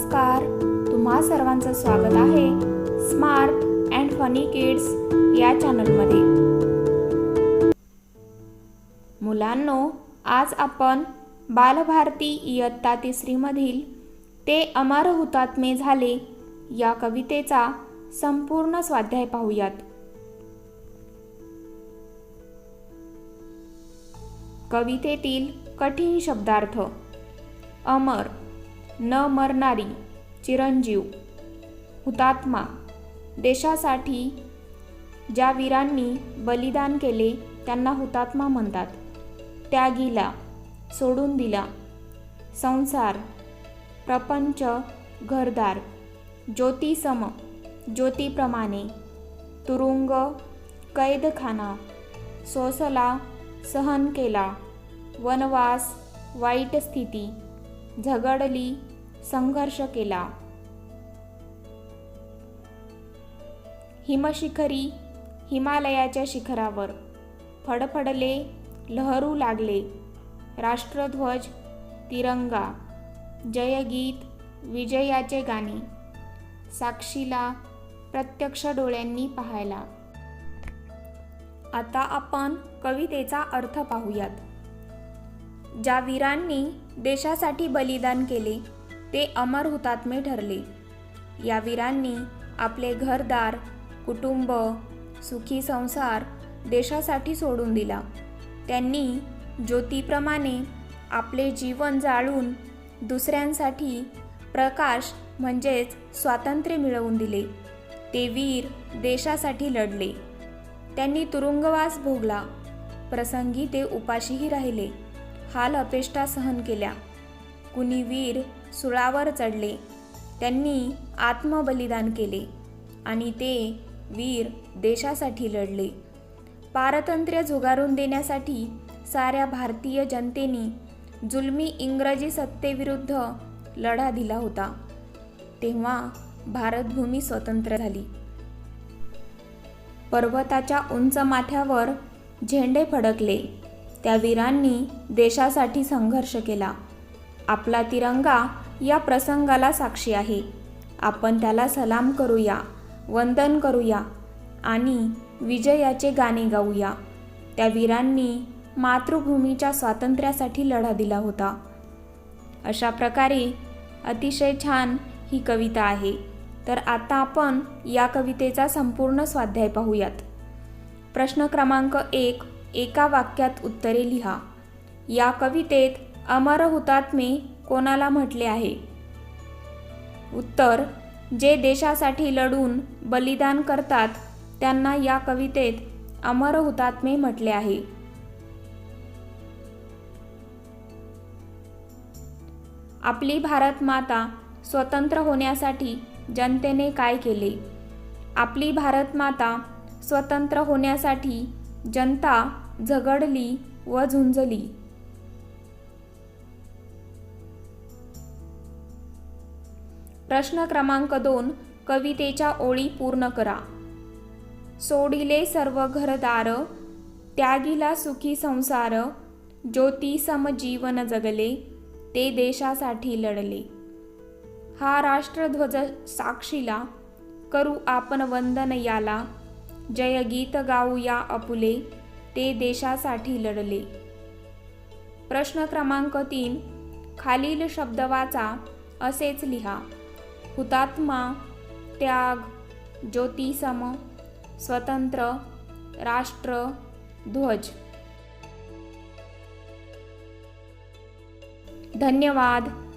नमस्कार. तुम्हा सर्वांचं स्वागत आहे. स्मार्ट अँड फनी किड्स या चॅनलमध्ये मुलांनो आज आपण बालभारती इयत्ता तिसरीमधील ते अमर हुतात्मे झाले या कवितेचा संपूर्ण स्वाध्याय पाहूयात. कवितेतील कठीण शब्दार्थ अमर न मरणारी चिरंजीव हुतात्मा देशासाठी ज्या वीरांनी बलिदान केले त्यांना हुतात्मा म्हणतात. त्यागीला सोडून दिला. संसार प्रपंच घरदार ज्योतिसम ज्योतीप्रमाणे तुरुंग कैदखाना सोसला सहन केला. वनवास वाईट स्थिती झगडली संघर्ष केला. हिमशिखरी हिमालयाच्या शिखरावर फडफडले लहरू लागले. राष्ट्रध्वज तिरंगा जयगीत विजयाचे गाणे. साक्षीला प्रत्यक्ष डोळ्यांनी पाहायला. आता आपण कवितेचा अर्थ पाहूयात. ज्या वीरांनी देशासाठी बलिदान केले ते अमर हुतात्मे ठरले. या वीरांनी आपले घरदार कुटुंब सुखी संसार देशासाठी सोडून दिला. त्यांनी ज्योतीप्रमाणे आपले जीवन जाळून दुसऱ्यांसाठी प्रकाश म्हणजेच स्वातंत्र्य मिळवून दिले. ते वीर देशासाठी लढले. त्यांनी तुरुंगवास भोगला. प्रसंगी ते उपाशीही राहिले. हाल अपेष्टा सहन केल्या. कुणी वीर सुळावर चढले. त्यांनी आत्मबलिदान केले आणि ते वीर देशासाठी लढले. पारतंत्र्य झुगारून देण्यासाठी साऱ्या भारतीय जनतेने जुलमी इंग्रजी सत्तेविरुद्ध लढा दिला होता. तेव्हा भारतभूमी स्वतंत्र झाली. पर्वताच्या उंच माथ्यावर झेंडे फडकले. त्या वीरांनी देशासाठी संघर्ष केला. आपला तिरंगा या प्रसंगाला साक्षी आहे. आपण त्याला सलाम करूया वंदन करूया आणि विजयाचे गाणे गाऊया. त्या वीरांनी मातृभूमीच्या स्वातंत्र्यासाठी लढा दिला होता. अशा प्रकारे अतिशय छान ही कविता आहे. तर आता आपण या कवितेचा संपूर्ण स्वाध्याय पाहूयात. प्रश्न क्रमांक एक एका वाक्यात उत्तरे लिहा. या कवितेत अमर हुतात्मे कोणाला म्हटले आहे? उत्तर जे देशासाठी लढून बलिदान करतात त्यांना या कवितेत अमर हुतात्मे म्हटले आहे. आपली भारत माता स्वतंत्र होण्यासाठी जनतेने काय केले? आपली भारत माता स्वतंत्र होण्यासाठी जनता झगडली व झुंजली. प्रश्न क्रमांक दोन कवितेच्या ओळी पूर्ण करा. सोडिले सर्व घरदार त्यागिला सुखी संसार ज्योती समजीवन जगले ते देशासाठी लढले. हा राष्ट्रध्वज साक्षीला करू आपण वंदन याला जय गीत गाऊया अपुले ते देशासाठी लढले. प्रश्न क्रमांक तीन खालील शब्द वाचा असेच लिहा. हुतात्मा त्याग ज्योतिसम स्वतंत्र राष्ट्र ध्वज. धन्यवाद.